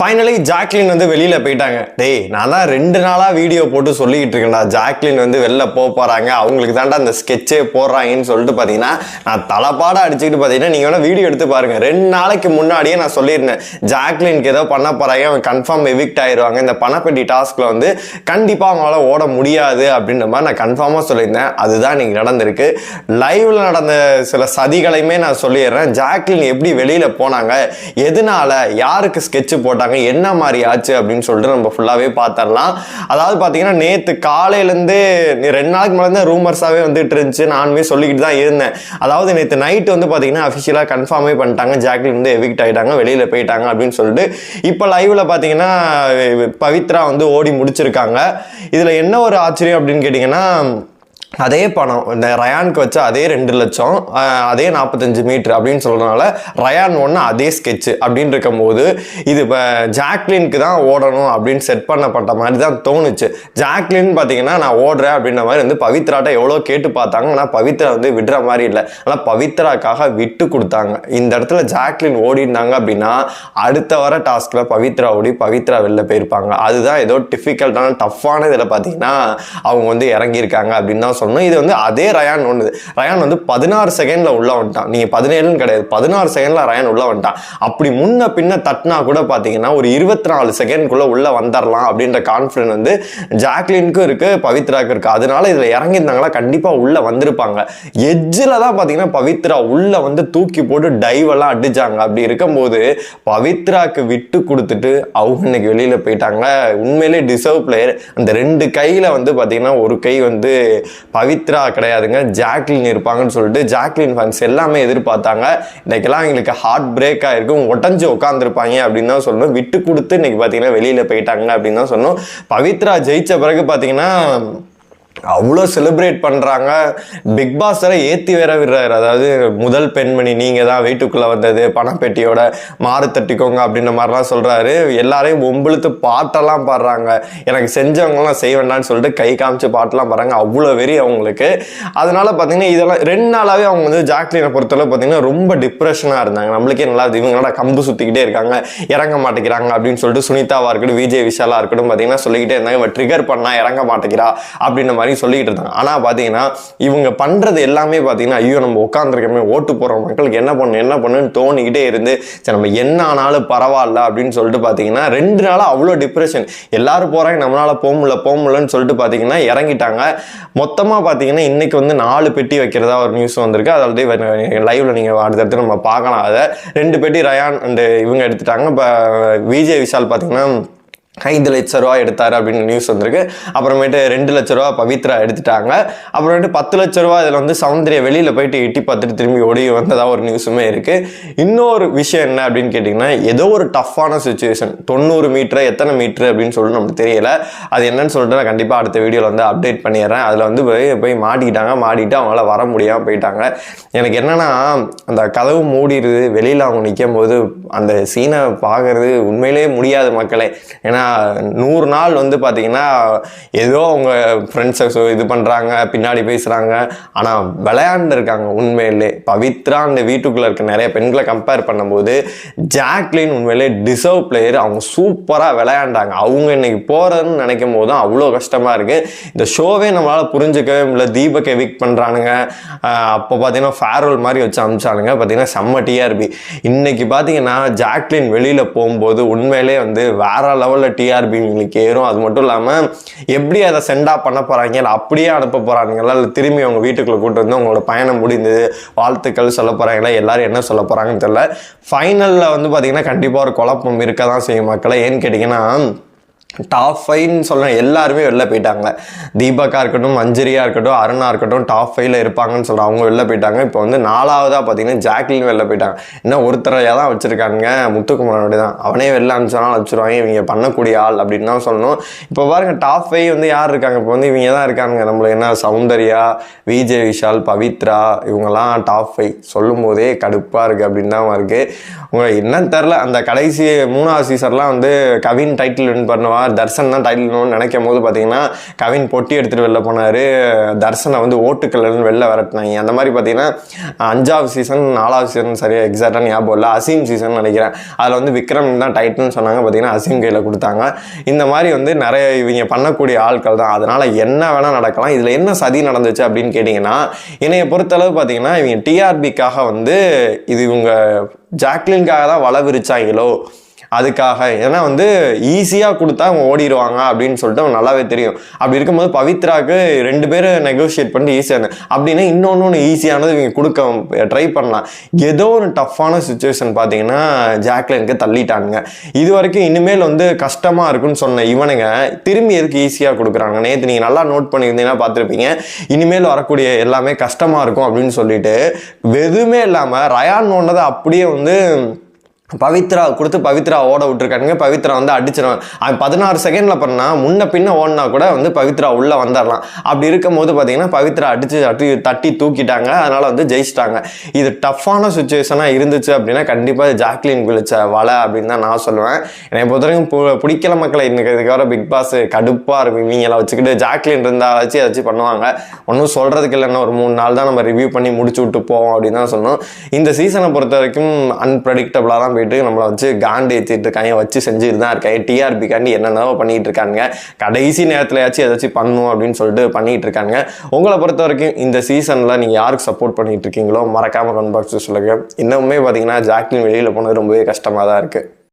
Finally Jacqueline வந்து வெளியில போயிட்டாங்க. டேய் நான் தான் ரெண்டு நாளா வீடியோ போட்டு சொல்லிக்கிட்டு இருக்கேன்டா. ஜாக்லின் வந்து வெளில போக போறாங்க. அவங்களுக்கு தாண்டா அந்த ஸ்கெட்சே போடுறாங்கன்னு சொல்லிட்டு பார்த்தீங்கன்னா நான் தலைப்பாட அடிச்சுக்கிட்டு பார்த்தீங்கன்னா நீங்க வேணா வீடியோ எடுத்து பாருங்க. ரெண்டு நாளைக்கு முன்னாடியே நான் சொல்லியிருந்தேன். ஜாக்லினுக்கு ஏதோ பண்ண போறாங்க. அவன் கன்ஃபார்ம் எவிக்ட் ஆயிடுவாங்க இந்த பணப்பெட்டி டாஸ்க்ல வந்து கண்டிப்பா அவங்களால ஓட முடியாது அப்படின்ற மாதிரி நான் கன்ஃபார்மாக சொல்லியிருந்தேன். அதுதான் இன்னைக்கு நடந்திருக்கு. லைவ்ல நடந்த சில சதிகளையுமே நான் சொல்லிடுறேன். ஜாக்லின் எப்படி வெளியில போனாங்க? எதனால? யாருக்கு ஸ்கெட்ச் போட்டாங்க? என்ன மாதிரி ஆச்சு அப்படின்னு சொல்லிட்டு நம்ம ஃபுல்லாகவே பார்த்துடலாம் அதாவது பார்த்தீங்கன்னா நேற்று காலையிலேருந்து ரெண்டு நாளுக்கு மேலே ரூமர்ஸாகவே வந்துட்டு இருந்துச்சு. நானுமே சொல்லிக்கிட்டு தான் இருந்தேன். அதாவது நேற்று நைட் வந்து பார்த்தீங்கன்னா அஃபிஷியலாக கன்ஃபார்மே பண்ணிட்டாங்க. ஜாக்லின் வந்து எவிக்ட் ஆகிட்டாங்க வெளியில் போயிட்டாங்க அப்படின்னு சொல்லிட்டு. இப்போ லைவில் பார்த்தீங்கன்னா பவித்ரா வந்து ஓடி முடிச்சிருக்காங்க. இதில் என்ன ஒரு ஆச்சரியம் அப்படின்னு கேட்டிங்கன்னா அதே பணம் இந்த ரயானுக்கு வச்ச அதே ரெண்டு லட்சம் அதே நாற்பத்தஞ்சு மீட்ரு அப்படின்னு சொல்கிறனால ரயான் ஒன்று அதே ஸ்கெட்ச் அப்படின்னு இருக்கும்போது இது இப்போ ஜாக்லினுக்கு தான் ஓடணும் அப்படின்னு செட் பண்ணப்பட்ட மாதிரி தான் தோணுச்சு. ஜாக்லின் பார்த்தீங்கன்னா நான் ஓடுறேன் அப்படின்ற மாதிரி வந்து பவித்ராட்ட எவ்வளோ கேட்டு பார்த்தாங்க. ஆனால் பவித்ரா வந்து விடுற மாதிரி இல்லை. ஆனால் பவித்ராக்காக விட்டு கொடுத்தாங்க. இந்த இடத்துல ஜாக்லின் ஓடிருந்தாங்க அப்படின்னா அடுத்த வர டாஸ்கில் பவித்ரா ஓடி பவித்ரா வெளில போயிருப்பாங்க. அதுதான் ஏதோ டிஃபிகல்ட்டான டஃப்பான இதில் பார்த்தீங்கன்னா அவங்க வந்து இறங்கியிருக்காங்க அப்படின்னு தான் சொல்லணும். இது வந்து அதே ரயான் ஒன்று ரயான் வந்து பதினாறு செகண்டில் உள்ள வந்துட்டான். நீங்கள் பதினேழுன்னு கிடையாது. பதினாறு செகண்டில் ரயான் உள்ள வந்துட்டான். அப்படி முன்ன பின்ன தட்டினா கூட பார்த்தீங்கன்னா ஒரு இருபத்தி நாலு செகண்ட்குள்ளே உள்ளே வந்துடலாம் அப்படின்ற கான்ஃபிடன்ஸ் வந்து ஜாக்லினுக்கும் இருக்குது பவித்ராக்கு இருக்குது அதனால இதில் இறங்கியிருந்தாங்களா கண்டிப்பாக உள்ளே வந்திருப்பாங்க. எஜ்ஜில் தான் பார்த்தீங்கன்னா பவித்ரா உள்ளே வந்து தூக்கி போட்டு டைவெல்லாம் அடித்தாங்க அடிச்சாங்க. அப்படி இருக்கும்போது பவித்ராக்கு விட்டு கொடுத்துட்டு அவங்க இன்னைக்கு வெளியில் போயிட்டாங்க. உண்மையிலே டிசர்வ் பிளேயர் அந்த ரெண்டு கையில் வந்து பார்த்தீங்கன்னா ஒரு கை வந்து பவித்ரா கிடையாதுங்க. ஜாக்லின் இருப்பாங்கன்னு சொல்லிட்டு ஜாக்லின் ஃபேன்ஸ் எல்லாமே எதிர்பார்த்தாங்க. இன்னைக்கெல்லாம் எங்களுக்கு ஹார்ட் பிரேக் ஆகிருக்கும் உடஞ்சி உட்காந்துருப்பாங்க அப்படின்னு தான் சொல்லணும். விட்டு கொடுத்து இன்னைக்கு பார்த்தீங்கன்னா வெளியில் போயிட்டாங்க அப்படின்னு தான் சொல்லணும். பவித்ரா ஜெயித்த பிறகு பார்த்தீங்கன்னா அவ்வளோ செலிப்ரேட் பண்ணுறாங்க பிக் பாஸ் ஏற்றி வேற விடுறாரு. அதாவது முதல் பெண்மணி நீங்கள் தான் வீட்டுக்குள்ளே வந்தது பணப்பெட்டியோட மாறு தட்டிக்கோங்க அப்படின்ற மாதிரிலாம் சொல்கிறாரு எல்லாரையும் ஒம்பளுத்து பாட்டெல்லாம் பாடுறாங்க. எனக்கு செஞ்சவங்களாம் செய்ய வேண்டாம்னு சொல்லிட்டு கை காமிச்சு பாட்டெல்லாம் பாடுறாங்க. அவ்வளோ வெறி அவங்களுக்கு. அதனால பார்த்தீங்கன்னா இதெல்லாம் ரெண்டு நாளாகவே அவங்க வந்து ஜாக்லினை பொறுத்தளவு பார்த்தீங்கன்னா ரொம்ப டிப்ரெஷனாக இருந்தாங்க. நம்மளுக்கே நல்லா இருக்கு. இவங்களோட கம்பு சுற்றிக்கிட்டே இருக்காங்க இறங்க மாட்டேங்கிறாங்க அப்படின்னு சொல்லிட்டு சுனிதாவாக இருக்கட்டும் விஜய் விஷாலாக இருக்கட்டும் பார்த்தீங்கன்னா சொல்லிக்கிட்டே இருந்தாங்க. இவன் ட்ரிகர் பண்ணால் இறங்க மாட்டேங்கிறா அப்படின்ற மாதிரி சொல்லிக்கிட்டு இருந்தாங்க. ஆனால் பார்த்தீங்கன்னா இவங்க பண்ணுறது எல்லாமே பார்த்தீங்கன்னா ஐயோ நம்ம உட்காந்துருக்கமே ஓட்டு போகிற மக்களுக்கு என்ன பண்ணு என்ன பண்ணுன்னு தோணிக்கிட்டே இருந்து சரி நம்ம என்ன ஆனாலும் பரவாயில்ல அப்படின்னு சொல்லிட்டு பார்த்தீங்கன்னா ரெண்டு நாளாக அவ்வளோ டிப்ரெஷன் எல்லாரும் போகிறாங்க நம்மளால் போக முடியல போக முடியலன்னு சொல்லிட்டு பார்த்தீங்கன்னா இறங்கிட்டாங்க. மொத்தமாக பார்த்தீங்கன்னா இன்றைக்கி வந்து நாலு பெட்டி வைக்கிறதா ஒரு நியூஸ் வந்திருக்கு. அதாவது லைவில் நீங்கள் அடுத்தடுத்து நம்ம பார்க்கலாம். அதை ரெண்டு பெட்டி ரயான் அண்டு இவங்க எடுத்துட்டாங்க. இப்போ விஜய் விஷால் பார்த்தீங்கன்னா ஐந்து லட்ச ரூபா எடுத்தாரு அப்படின்னு நியூஸ் வந்திருக்கு. அப்புறமேட்டு ரெண்டு லட்ச ரூபா பவித்ரா எடுத்துட்டாங்க. அப்புறமேட்டு பத்து லட்ச ரூபா இதில் வந்து சௌந்தர்யா வெளியில் போயிட்டு எட்டி பார்த்துட்டு திரும்பி ஓடி வந்ததாக ஒரு நியூஸுமே இருக்குது இன்னொரு விஷயம் என்ன அப்படின்னு கேட்டிங்கன்னா ஏதோ ஒரு டஃப்பான சுச்சுவேஷன் தொண்ணூறு மீட்ரு எத்தனை மீட்ரு அப்படின்னு சொல்லிட்டு நமக்கு தெரியல. அது என்னன்னு சொல்லிட்டு நான் கண்டிப்பாக அடுத்த வீடியோவில் வந்து அப்டேட் பண்ணிடுறேன். அதில் வந்து போய் போய் மாட்டிக்கிட்டாங்க மாட்டிட்டு அவங்களால வர முடியாமல் போயிட்டாங்க. எனக்கு என்னென்னா அந்த கதவு மூடிடுது வெளியில் அவங்க நிற்கும் போது அந்த சீனை பார்க்கறது உண்மையிலேயே முடியாது மக்களே. ஏன்னா நூறு நாள் வந்து பார்த்தீங்கன்னா ஏதோ அவங்க ஃப்ரெண்ட்ஸை இது பண்ணுறாங்க பின்னாடி பேசுகிறாங்க ஆனால் விளையாண்டுருக்காங்க உண்மையிலே. பவித்ரா அந்த வீட்டுக்குள்ளே இருக்க நிறைய பெண்களை கம்பேர் பண்ணும்போது ஜாக்லின் உண்மையிலே டிசர்வ் பிளேயர் அவங்க சூப்பராக விளையாண்டாங்க. அவங்க இன்னைக்கு போகிறதுன்னு நினைக்கும் போது தான் அவ்வளோ கஷ்டமாக இருக்குது இந்த ஷோவே நம்மளால் புரிஞ்சுக்கவே இல்லை தீபக் எவிக் பண்ணுறானுங்க அப்போ பார்த்தீங்கன்னா ஃபேர்வெல் மாதிரி வச்சு அமிச்சானுங்க. பார்த்தீங்கன்னா செம்ம டிஆர்பி இன்றைக்கி பார்த்தீங்கன்னா ஜாக்லின் வெளியில் போகும்போது உண்மையிலே வந்து வேற லெவலில் டிஆர்பி உங்களுக்கு ஏறும். அது மட்டும் இல்லாமல் எப்படி அதை சென்டா பண்ண போகிறாங்க இல்லை அப்படியே அனுப்ப போகிறாங்களா இல்லை திரும்பி அவங்க வீட்டுக்குள்ளே கூட்டு வந்து அவங்களோட பயணம் முடிந்தது வாழ்த்துக்கள் சொல்ல போகிறாங்களா எல்லாரும் என்ன சொல்ல போகிறாங்கன்னு தெரியல. ஃபைனலில் வந்து பார்த்தீங்கன்னா கண்டிப்பாக ஒரு குழப்பம் இருக்க தான் செய்யும் மக்களை. ஏன்னு கேட்டிங்கன்னா டாப் ஃபைவ்னு சொல்ல எல்லாருமே வெளில போயிட்டாங்க. தீபக்கா இருக்கட்டும் மஞ்சரியா இருக்கட்டும் அருணா இருக்கட்டும் டாப் ஃபைவ்ல இருப்பாங்கன்னு சொல்கிறாங்க அவங்க வெளில போயிட்டாங்க. இப்போ வந்து நாலாவதாக பார்த்தீங்கன்னா ஜாக்லின் வெளில போயிட்டாங்க. இன்னும் ஒருத்தரையாக தான் வச்சுருக்காங்க முத்துக்குமாரோட தான் அவனே வெளில அனுப்பிச்சாலும் வச்சிருவாங்க இவங்க பண்ணக்கூடிய ஆள் அப்படின்னு தான் சொல்லணும். இப்போ பாருங்க டாப் ஃபைவ் வந்து யார் இருக்காங்க? இப்போ வந்து இவங்க தான் இருக்காங்க நம்மளுக்கு என்ன சௌந்தர்யா விஜய் விஷால் பவித்ரா இவங்கெல்லாம் டாப் ஃபைவ் சொல்லும் போதே கடுப்பாக இருக்குது அப்படின்னு தான் இருக்குது உங்களுக்கு என்னன்னு தெரில அந்த கடைசி மூணாவது சீசர்லாம் வந்து கவின் டைட்டில் வின் பண்ணுவா மாதிரி தர்சன் தான் டைட்டில்னு நினைக்கும் போது பார்த்தீங்கன்னா கவின் பொட்டி எடுத்துகிட்டு வெளில போனார். தர்சனை வந்து ஓட்டுக்கல்லன்னு வெளில விரட்டினாங்க. அந்த மாதிரி பார்த்தீங்கன்னா அஞ்சாவது சீசன் நாலாவது சீசன் சரியாக எக்ஸாக்டாக ஞாபகம் இல்லை. அசீம் சீசன் நினைக்கிறேன். அதில் வந்து விக்ரம் தான் டைட்டில்னு சொன்னாங்க. பார்த்தீங்கன்னா அசீம் கையில் கொடுத்தாங்க. இந்த மாதிரி வந்து நிறைய இவங்க பண்ணக்கூடிய ஆட்கள் தான். அதனால் என்ன வேணால் நடக்கலாம். இதில் என்ன சதி நடந்துச்சு அப்படின்னு கேட்டிங்கன்னா என்னைய பொறுத்தளவு பார்த்தீங்கன்னா இவங்க டிஆர்பிக்காக வந்து இது இவங்க ஜாக்லின்காக தான் வள விரிச்சாங்களோ அதுக்காக. ஏன்னா வந்து ஈஸியாக கொடுத்தா அவங்க ஓடிடுவாங்க அப்படின்னு சொல்லிட்டு அவங்க நல்லாவே தெரியும். அப்படி இருக்கும்போது பவித்ராவுக்கு ரெண்டு பேரும் நெகோஷியேட் பண்ணி ஈஸியாக அப்படின்னா இன்னொன்று ஒன்று ஈஸியானது இவங்க கொடுக்க ட்ரை பண்ணலாம். ஏதோ ஒரு டஃப்பான சுச்சுவேஷன் பார்த்தீங்கன்னா ஜாக்லினுக்கு தள்ளிட்டானுங்க. இது வரைக்கும் இனிமேல் வந்து கஷ்டமாக இருக்குன்னு சொன்ன இவனுங்க திரும்பி எதுக்கு ஈஸியாக கொடுக்குறாங்க? நேற்று நீங்கள் நல்லா நோட் பண்ணியிருந்தீங்கன்னா பார்த்துருப்பீங்க. இனிமேல் வரக்கூடிய எல்லாமே கஷ்டமாக இருக்கும் அப்படின்னு சொல்லிட்டு எதுவுமே இல்லாமல் ரயான் ஓனதை அப்படியே வந்து பவித்ரா கொடுத்து பவித்ரா ஓட விட்டுருக்கானுங்க. பவித்ரா வந்து அடிச்சிடும் அவன் பதினாறு செகண்டில் பண்ணால் முன்ன பின்ன ஓடினா கூட வந்து பவித்ரா உள்ளே வந்துடலாம் அப்படி இருக்கும் போது பார்த்தீங்கன்னா பவித்ரா அடித்து தட்டி தட்டி தூக்கிட்டாங்க. அதனால் வந்து ஜெயிச்சிட்டாங்க. இது டஃப்பான சுச்சுவேஷனாக இருந்துச்சு அப்படின்னா கண்டிப்பாக ஜாக்லின் குளிச்ச வலை அப்படின்னு தான் நான் சொல்லுவேன். என்னை பொறுத்த வரைக்கும் பு- பிடிக்கல மக்களை இன்னைக்கு இதுக்கப்புற பிக் பாஸ் கடுப்பாக இருக்கும். நீங்களாம் வச்சுக்கிட்டு ஜாக்லின் இருந்தால் வச்சு ஏதாச்சும் பண்ணுவாங்க. ஒன்றும் சொல்கிறதுக்கு இல்லைன்னா ஒரு மூணு நாள் தான் நம்ம ரிவ்யூ பண்ணி முடிச்சு விட்டு போவோம் அப்படின்னு தான் சொல்லணும். இந்த சீசனை பொறுத்த வரைக்கும் அன்பிரடிக்டபுளாக தான் போயிட்டு நம்மளை வச்சு காண்டு ஏற்றிட்டு இருக்காங்க வச்சு செஞ்சுட்டு தான் இருக்காங்க. டிஆர்பிக்காண்டி என்னென்னவோ பண்ணிகிட்டு இருக்காங்க கடைசி நேரத்துலயாச்சும் ஏதாச்சும் பண்ணும் அப்படின்னு சொல்லிட்டு பண்ணிட்டு இருக்காங்க உங்களை பொறுத்த வரைக்கும் இந்த சீசனில் நீங்கள் யாருக்கு சப்போர்ட் பண்ணிட்டு இருக்கீங்களோ மறக்காமல் கமெண்ட் பாக்ஸில் சொல்லுங்கள் இன்னுமே பார்த்தீங்கன்னா ஜாக்லின் வெளியில் போனது ரொம்பவே கஷ்டமாக தான் இருக்குது